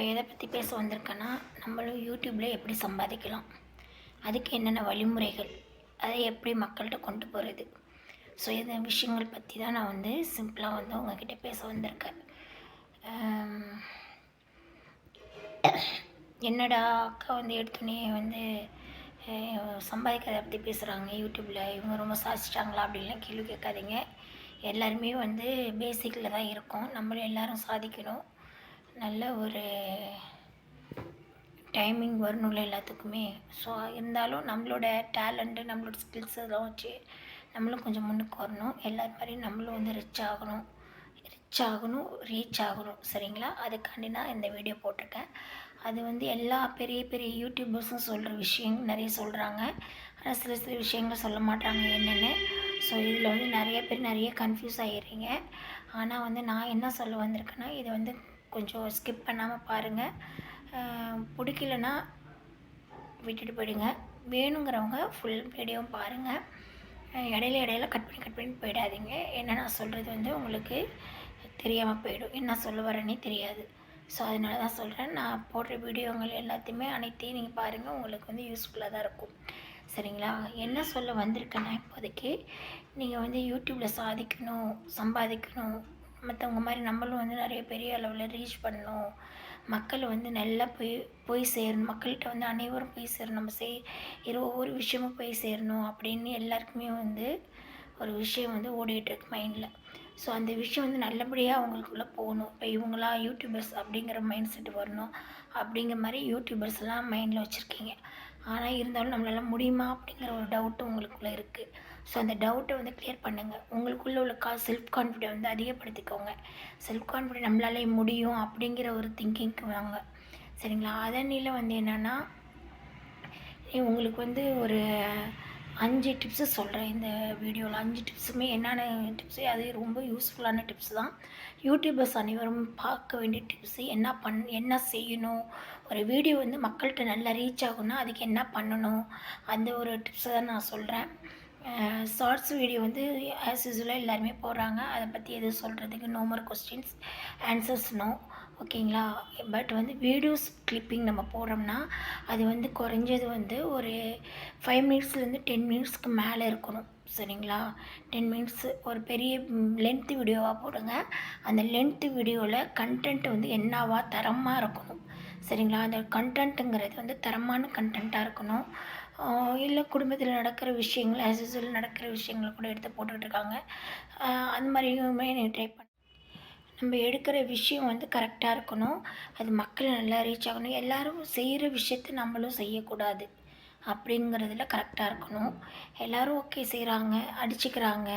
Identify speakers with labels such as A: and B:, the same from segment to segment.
A: இப்போ எதை பற்றி பேச வந்திருக்கேன்னா நம்மளும் யூடியூப்பில் எப்படி சம்பாதிக்கலாம்? அதுக்கு என்னென்ன வழிமுறைகள்? அதை எப்படி மக்கள்கிட்ட கொண்டு போகிறது ஸோ இந்த விஷயங்கள் பற்றி தான் நான் வந்து சிம்பிளாக வந்து உங்ககிட்ட பேச வந்திருக்கேன். என்னடா அக்கா வந்து எடுத்தோடனே வந்து சம்பாதிக்கிறத பற்றி பேசுகிறாங்க யூடியூப்பில் இவங்க ரொம்ப சாதிச்சிட்டாங்களா அப்படின்லாம் கேள்வி கேட்காதீங்க. எல்லாருமே வந்து பேசிக்கில் தான் இருக்கோம். நம்மளும் எல்லாரும் சாதிக்கணும். நல்ல ஒரு டைமிங் வரணும்ல எல்லாத்துக்குமே. ஸோ இருந்தாலும் நம்மளோட டேலண்ட்டு நம்மளோட ஸ்கில்ஸ் இதெல்லாம் வச்சு நம்மளும் கொஞ்சம் முன்னுக்கு வரணும். எல்லார் மாதிரியும் நம்மளும் வந்து ரிச் ஆகணும். ரிச் ஆகணும் ரீச் ஆகணும். சரிங்களா? அதுக்காண்டி நான் இந்த வீடியோ போட்டிருக்கேன். அது வந்து எல்லா பெரிய பெரிய யூடியூபர்ஸும் சொல்கிற விஷயம் நிறைய சொல்கிறாங்க ஆனால் சில சில விஷயங்கள் சொல்ல மாட்டாங்க என்னென்னு. ஸோ இதில் வந்து நிறைய பேர் நிறைய கன்ஃபியூஸ் ஆகிடுறீங்க ஆனால் வந்து நான் என்ன சொல்ல வந்திருக்கேன்னா இதை வந்து கொஞ்சம் ஸ்கிப் பண்ணாமல் பாருங்கள் பிடிக்கலனா விட்டுட்டு போயிடுங்க. வேணுங்கிறவங்க ஃபுல் வீடியோவும் பாருங்கள் இடையில இடையில கட் பண்ணி கட் பண்ணி போயிடாதீங்க. என்ன நான் சொல்கிறது வந்து உங்களுக்கு தெரியாமல் போயிடும். என்ன சொல்ல வரேனே தெரியாது. ஸோ அதனால தான் சொல்கிறேன் நான் போடுற வீடியோங்கள் எல்லாத்தையுமே அனைத்தையும் நீங்கள் பாருங்கள் உங்களுக்கு வந்து யூஸ்ஃபுல்லாக தான் இருக்கும். சரிங்களா? என்ன சொல்ல வந்திருக்கேன்னா இப்போதைக்கு நீங்கள் வந்து யூடியூப்பில் சாதிக்கணும் சம்பாதிக்கணும் மற்றவங்க மாதிரி நம்மளும் வந்து நிறைய பெரிய அளவில் ரீச் பண்ணணும். மக்கள் வந்து நல்லா போய் போய் சேரணும். மக்கள்கிட்ட வந்து அனைவரும் போய் சேரணும். நம்ம செய் இரு ஒவ்வொரு விஷயமும் போய் சேரணும் அப்படின்னு எல்லாருக்குமே வந்து ஒரு விஷயம் வந்து ஓடிட்டுருக்கு மைண்டில் ஸோ அந்த விஷயம் வந்து நல்லபடியாக அவங்களுக்குள்ளே போகணும். இப்போ இவங்களா யூடியூபர்ஸ் அப்படிங்கிற மைண்ட் செட் வரணும். அப்படிங்கிற மாதிரி யூடியூபர்ஸ்லாம் மைண்டில் வச்சுருக்கீங்க. ஆனால் இருந்தாலும் நம்மளால் முடியுமா அப்படிங்கிற ஒரு டவுட்டு உங்களுக்குள்ளே இருக்குது ஸோ அந்த டவுட்டை வந்து கிளியர் பண்ணுங்கள் உங்களுக்குள்ளே உள்ள கா செல்ஃப் கான்ஃபிடென்ட் வந்து அதிகப்படுத்திக்கோங்க. செல்ஃப் கான்ஃபிடென்ட் நம்மளாலே முடியும் அப்படிங்கிற ஒரு திங்கிங்க்கு வாங்க. சரிங்களா? அதனில வந்து என்னென்னா உங்களுக்கு வந்து ஒரு அஞ்சு டிப்ஸு சொல்கிறேன் இந்த வீடியோவில் அஞ்சு டிப்ஸுமே என்னென்ன டிப்ஸு அது ரொம்ப யூஸ்ஃபுல்லான டிப்ஸ் தான். யூடியூபர்ஸ் அனைவரும் பார்க்க வேண்டிய டிப்ஸு என்ன பண் என்ன செய்யணும்? ஒரு வீடியோ வந்து மக்கள்கிட்ட நல்லா ரீச் ஆகும்னா அதுக்கு என்ன பண்ணணும்? அந்த ஒரு டிப்ஸை தான் நான் சொல்கிறேன் ஷார்ட்ஸ் வீடியோ வந்து ஆஸ் யூஸ்வலாக எல்லாருமே போடுறாங்க. அதை பற்றி எதுவும் சொல்கிறதுக்கு no more questions answers no ஓகேங்களா பட் வந்து வீடியோஸ் கிளிப்பிங் நம்ம போடுறோம்னா அது வந்து குறைஞ்சது வந்து ஒரு ஃபைவ் மினிட்ஸ்லேருந்து டென் மினிட்ஸ்க்கு மேலே இருக்கணும். சரிங்களா? டென் மினிட்ஸ் ஒரு பெரிய லென்த்து வீடியோவாக போடுங்க. அந்த லென்த்து வீடியோவில் கண்டென்ட் வந்து என்னவா தரமாக இருக்கணும். சரிங்களா? அந்த கண்டென்ட்டுங்கிறது வந்து தரமான கண்டென்ட்டாக இருக்கணும். இல்லை குடும்பத்தில் நடக்கிற விஷயங்கள் ஆஸ் யூஸ்வல் நடக்கிற விஷயங்களை கூட எடுத்து போட்டுக்கிட்டு இருக்காங்க அந்த மாதிரியுமே நீங்கள் ட்ரை பண்ண நம்ம எடுக்கிற விஷயம் வந்து கரெக்டாக இருக்கணும். அது மக்கள் நல்லா ரீச் ஆகணும். எல்லோரும் செய்கிற விஷயத்த நம்மளும் செய்யக்கூடாது அப்படிங்கிறதுல கரெக்டாக இருக்கணும். எல்லோரும் ஓகே செய்கிறாங்க அடிச்சுக்கிறாங்க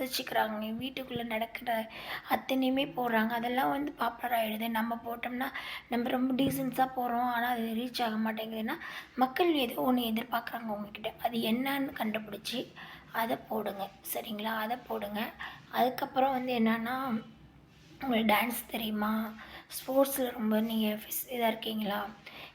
A: உதச்சிக்கிறாங்க வீட்டுக்குள்ளே நடக்கிற அத்தனையுமே போடுறாங்க. அதெல்லாம் வந்து பாப்புலர் ஆகிடுது நம்ம போட்டோம்னா நம்ம ரொம்ப டீசென்ஸாக போகிறோம் ஆனால் அது ரீச் ஆக மாட்டேங்குதுன்னா மக்கள் ஏதோ ஒன்று எதிர்பார்க்குறாங்க உங்ககிட்ட. அது என்னன்னு கண்டுபிடிச்சி அதை போடுங்க. சரிங்களா? அதை போடுங்க. அதுக்கப்புறம் வந்து என்னென்னா உங்களுக்கு டான்ஸ் தெரியுமா? ஸ்போர்ட்ஸில் ரொம்ப நீங்கள் ஃபிஸ் இதாக இருக்கீங்களா?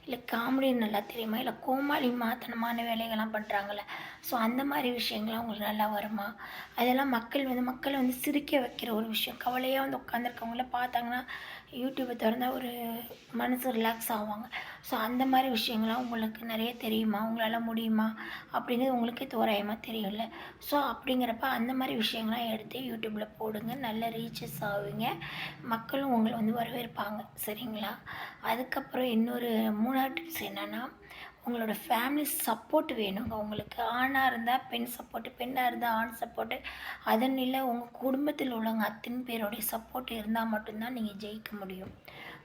A: இல்லை காமெடி நல்லா தெரியுமா? இல்லை கோமாளி மாத்தனமான வேலைகள்லாம் பண்ணுறாங்கல்ல ஸோ அந்த மாதிரி விஷயங்கள்லாம் உங்களுக்கு நல்லா வருமா? அதெல்லாம் மக்கள் வந்து மக்களை வந்து சிரிக்க வைக்கிற ஒரு விஷயம். கவலையாக வந்து உட்காந்துருக்கவங்கள பார்த்தாங்கன்னா யூடியூப்பை திறந்தா ஒரு மனசு ரிலாக்ஸ் ஆவாங்க. ஸோ அந்த மாதிரி விஷயங்கள்லாம் உங்களுக்கு நிறைய தெரியுமா? உங்களால் முடியுமா? அப்படிங்கிறது உங்களுக்கே தோராயமாக தெரியும்ல. ஸோ அப்படிங்கிறப்ப அந்த மாதிரி விஷயங்கள்லாம் எடுத்து யூடியூப்பில் போடுங்க. நல்ல ரீச்சஸ் ஆகுவீங்க. மக்களும் உங்களை வந்து வரவேற்பாங்க. சரிங்களா? அதுக்கப்புறம் இன்னொரு மூணு மூணாவது டிப்ஸ் என்னென்னா உங்களோட ஃபேமிலி சப்போர்ட் வேணுங்க. உங்களுக்கு ஆணாக இருந்தால் பெண் சப்போர்ட்டு பெண்ணாக இருந்தால் ஆண் சப்போர்ட்டு அதன் இல்லை உங்கள் குடும்பத்தில் உள்ளவங்க அத்தனை பேருடைய சப்போர்ட் இருந்தால் மட்டும்தான் நீங்கள் ஜெயிக்க முடியும்.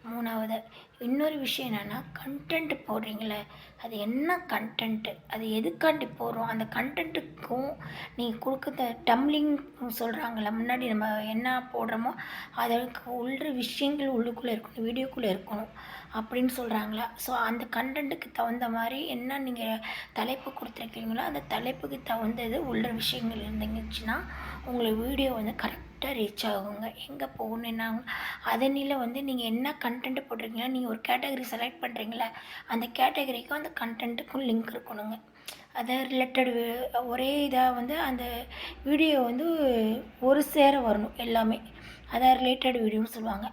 A: மூணாவது இன்னொரு விஷயம் என்னென்னா கண்டென்ட் போடுறீங்களே அது என்ன கண்டென்ட்டு அது எதுக்காண்டி போடுறோம்? அந்த கண்டென்ட்டுக்கும் நீங்கள் கொடுக்குற டம்ளிங் சொல்கிறாங்கள முன்னாடி நம்ம என்ன போடுறோமோ அதற்கு உள்ள விஷயங்கள் உள்ளுக்குள்ளே இருக்கணும் வீடியோக்குள்ளே இருக்கணும் அப்படின்னு சொல்கிறாங்களா ஸோ அந்த கண்டென்ட்டுக்கு தகுந்த மாதிரி என்ன நீங்கள் தலைப்பு கொடுத்துருக்கீங்களோ அந்த தலைப்புக்கு தகுந்தது உள்ள விஷயங்கள் இருந்துச்சுன்னா உங்களுக்கு வீடியோ வந்து கரெக்ட் கரெக்டாக ரீச் ஆகுங்க. எங்கே போகணும் என்ன ஆகும் அதனில வந்து நீங்கள் என்ன கண்டென்ட் போட்டிருக்கீங்களோ நீங்கள் ஒரு கேட்டகரி செலக்ட் பண்ணுறீங்களா அந்த கேட்டகரிக்கும் அந்த கண்டென்ட்டுக்கும் லிங்க் இருக்கணுங்க. அதை ரிலேட்டட் ஒரே இதாக வந்து அந்த வீடியோ வந்து ஒரு சேர வரணும் எல்லாமே. அதான் ரிலேட்டட் வீடியோன்னு சொல்லுவாங்க.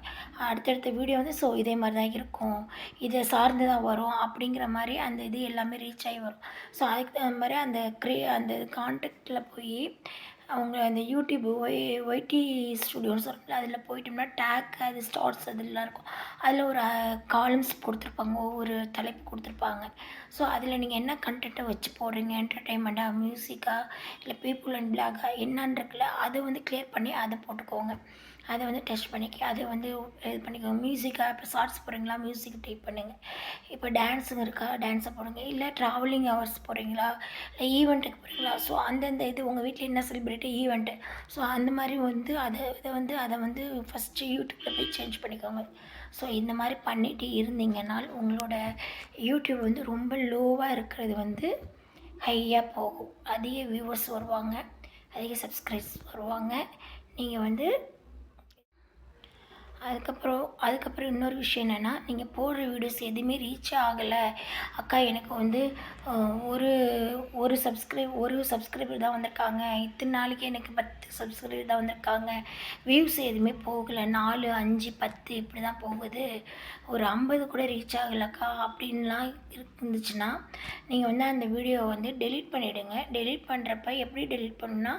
A: அடுத்தடுத்த வீடியோ வந்து ஸோ இதே மாதிரி தான் இருக்கும். இதை சார்ந்து தான் வரும் அப்படிங்கிற மாதிரி அந்த இது எல்லாமே ரீச் ஆகி வரும். ஸோ அதுக்கு தகுந்த மாதிரி அந்த க்ரே அந்த கான்டெக்டில் போய் அவங்க அந்த யூடியூப் ஒய் ஒய்டி ஸ்டுடியோன்னு சொல்கிறாங்க அதில் போயிட்டோம்னா டேக் அது ஸ்டார்ட்ஸ் அதெல்லாம் இருக்கும். அதில் ஒரு காலம்ஸ் கொடுத்துருப்பாங்க ஒவ்வொரு தலைப்பு கொடுத்துருப்பாங்க. ஸோ அதில் நீங்கள் என்ன கண்டென்ட்டை வச்சு போடுறீங்க? என்டர்டெயின்மெண்ட்டாக மியூசிக்காக இல்லை பீப்புள் அண்ட் பிளாகா என்னன்னு இருக்குல்ல அதை வந்து கிளியர் பண்ணி அதை போட்டுக்கோங்க. அதை வந்து டெஸ்ட் பண்ணிக்க அதை வந்து இது பண்ணிக்கோங்க. மியூசிக்காக இப்போ ஷார்ட்ஸ் போகிறீங்களா மியூசிக் டைப் பண்ணுங்கள் இப்போ டான்ஸுங்க இருக்கா? டான்ஸை போடுங்க. இல்லை ட்ராவலிங் ஹவர்ஸ் போகிறீங்களா இல்லை ஈவெண்ட்டுக்கு போகிறீங்களா ஸோ அந்தந்த இது உங்கள் வீட்டில் என்ன செலிப்ரேட்டு ஈவெண்ட்டு ஸோ அந்த மாதிரி வந்து அதை இதை வந்து அதை வந்து ஃபஸ்ட்டு யூடியூப்பில் போய் சேஞ்ச் பண்ணிக்கோங்க. ஸோ இந்த மாதிரி பண்ணிட்டு இருந்தீங்கன்னால் உங்களோட யூடியூப் வந்து ரொம்ப லோவாக இருக்கிறது வந்து ஹையாக போகும். அதிக வியூவர்ஸ் வருவாங்க. அதிக சப்ஸ்கிரைப்ஸ் வருவாங்க. நீங்கள் வந்து அதுக்கப்புறம் அதுக்கப்புறம் இன்னொரு விஷயம் என்னென்னா நீங்கள் போடுற வீடியோஸ் எதுவுமே ரீச் ஆகலை. அக்கா எனக்கு வந்து ஒரு ஒரு சப்ஸ்கிரைப் ஒரு சப்ஸ்கிரைபர் தான் வந்திருக்காங்க. இத்தனை நாளைக்கு எனக்கு பத்து சப்ஸ்கிரைபர் தான் வந்திருக்காங்க. வியூஸ் எதுவுமே போகலை. நாலு அஞ்சு பத்து இப்படி தான் போகுது. ஒரு ஐம்பது கூட ரீச் ஆகலைக்கா அப்படின்லாம் இருந்துச்சுன்னா நீங்கள் வந்து அந்த வீடியோவை வந்து டெலீட் பண்ணிவிடுங்க டெலீட் பண்ணுறப்ப எப்படி டெலீட் பண்ணுன்னா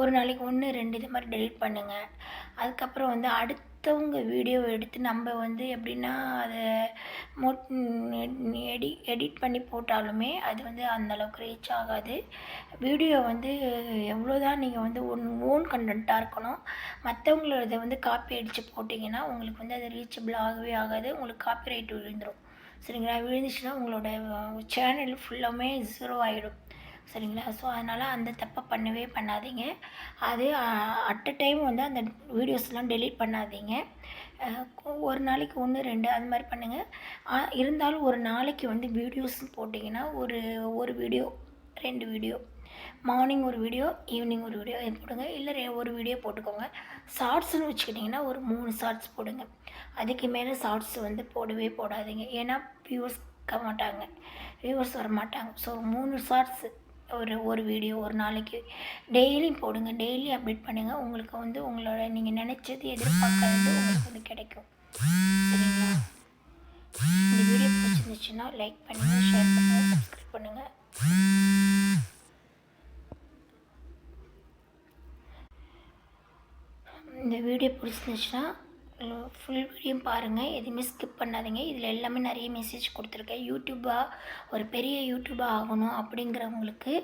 A: ஒரு நாளைக்கு ஒன்று ரெண்டு இது மாதிரி டெலீட் பண்ணுங்கள் அதுக்கப்புறம் வந்து மற்றவங்க வீடியோவை எடுத்து நம்ம வந்து எப்படின்னா அதை மோட் எடி எடிட் பண்ணி போட்டாலுமே அது வந்து அந்தளவுக்கு ரீச் ஆகாது. வீடியோ வந்து எவ்வளோ தான் நீங்கள் வந்து ஒன் ஓன் கண்டென்ட்டாக இருக்கணும் மற்றவங்களோட வந்து காப்பி அடித்து போட்டிங்கன்னா உங்களுக்கு வந்து அது ரீச்சபிள் ஆகவே ஆகாது உங்களுக்கு காப்பி ரைட் விழுந்துடும் சரிங்களா? விழுந்துச்சுன்னா உங்களோட சேனல் ஃபுல்லாமே ஜீரோ ஆகிடும் சரிங்களா? ஸோ அதனால் அந்த தப்பை பண்ணவே பண்ணாதீங்க. அது அட் அ டைம் வந்து அந்த வீடியோஸ்லாம் டெலீட் பண்ணாதீங்க. ஒரு நாளைக்கு ஒன்று ரெண்டு அது மாதிரி பண்ணுங்கள் இருந்தாலும் ஒரு நாளைக்கு வந்து வீடியோஸ் போட்டிங்கன்னா ஒரு ஒரு வீடியோ ரெண்டு வீடியோ மார்னிங் ஒரு வீடியோ ஈவினிங் ஒரு வீடியோ இது போடுங்க. இல்லை ரெ- ஒரு வீடியோ போட்டுக்கோங்க. ஷார்ட்ஸ்னு வச்சுக்கிட்டிங்கன்னா ஒரு மூணு ஷார்ட்ஸ் போடுங்க. அதுக்கு மேலே ஷார்ட்ஸ் வந்து போடவே போடாதீங்க. ஏன்னா வியூவர்ஸ் மாட்டாங்க. வியூவர்ஸ் வர மாட்டாங்க ஸோ மூணு ஷார்ட்ஸு ஒரு ஒரு வீடியோ ஒரு நாளைக்கு டெய்லியும் போடுங்க. டெய்லி அப்டேட் பண்ணுங்கள் உங்களுக்கு வந்து உங்களோட நீங்கள் நினச்சது எதிர்பார்க்கறது உங்களுக்கு வந்து கிடைக்கும். சரிங்களா? இந்த வீடியோ பிடிச்சிருந்துச்சுன்னா லைக் பண்ணுங்கள் ஷேர் பண்ணுங்கள் சப்ஸ்கிரைப் பண்ணுங்கள் இந்த வீடியோ பிடிச்சிருந்துச்சுன்னா ஃபுல் வீடியோ பாருங்கள் எதுவுமே ஸ்கிப் பண்ணாதீங்க. இதில் எல்லாமே நிறைய மெசேஜ் கொடுத்துருக்கேன். யூடியூபாக ஒரு பெரிய யூடியூபாக ஆகணும் அப்படிங்கிறவங்களுக்கு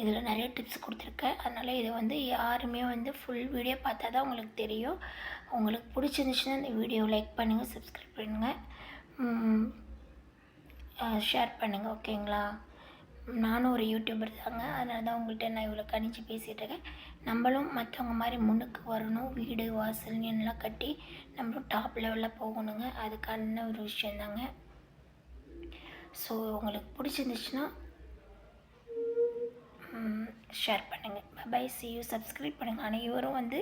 A: இதில் நிறைய டிப்ஸ் கொடுத்துருக்கேன். அதனால் இதை வந்து யாருமே வந்து ஃபுல் வீடியோ பார்த்தா தான் உங்களுக்கு தெரியும். உங்களுக்கு பிடிச்சிருந்துச்சுன்னா இந்த வீடியோ லைக் பண்ணுங்கள் சப்ஸ்கிரைப் பண்ணுங்கள் ஷேர் பண்ணுங்கள் ஓகேங்களா நானும் ஒரு யூடியூபர் தாங்க. அதனால தான் உங்கள்கிட்ட நான் இவ்வளோ கணிச்சு பேசிகிட்ருக்கேன் நம்மளும் மற்றவங்க மாதிரி முன்னுக்கு வரணும். வீடு வாசல் எல்லாம் கட்டி நம்மளும் டாப் லெவலில் போகணுங்க. அதுக்கான ஒரு விஷயந்தாங்க. ஸோ உங்களுக்கு பிடிச்சிருந்துச்சுன்னா ஷேர் பண்ணுங்கள் பை சி யூ சப்ஸ்கிரைப் பண்ணுங்கள் அனைவரும் வந்து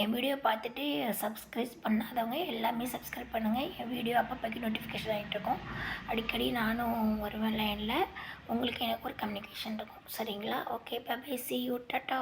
A: என் வீடியோ பார்த்துட்டு சப்ஸ்கிரைப் பண்ணாதவங்க எல்லாமே சப்ஸ்கிரைப் பண்ணுங்கள் என் வீடியோ அப்பப்போக்கி நோட்டிஃபிகேஷன் ஆகிட்டு அடிக்கடி நானும் வருவேன் லைனில் உங்களுக்கு எனக்கு ஒரு கம்யூனிகேஷன் இருக்கும். சரிங்களா? Okay bye see you tata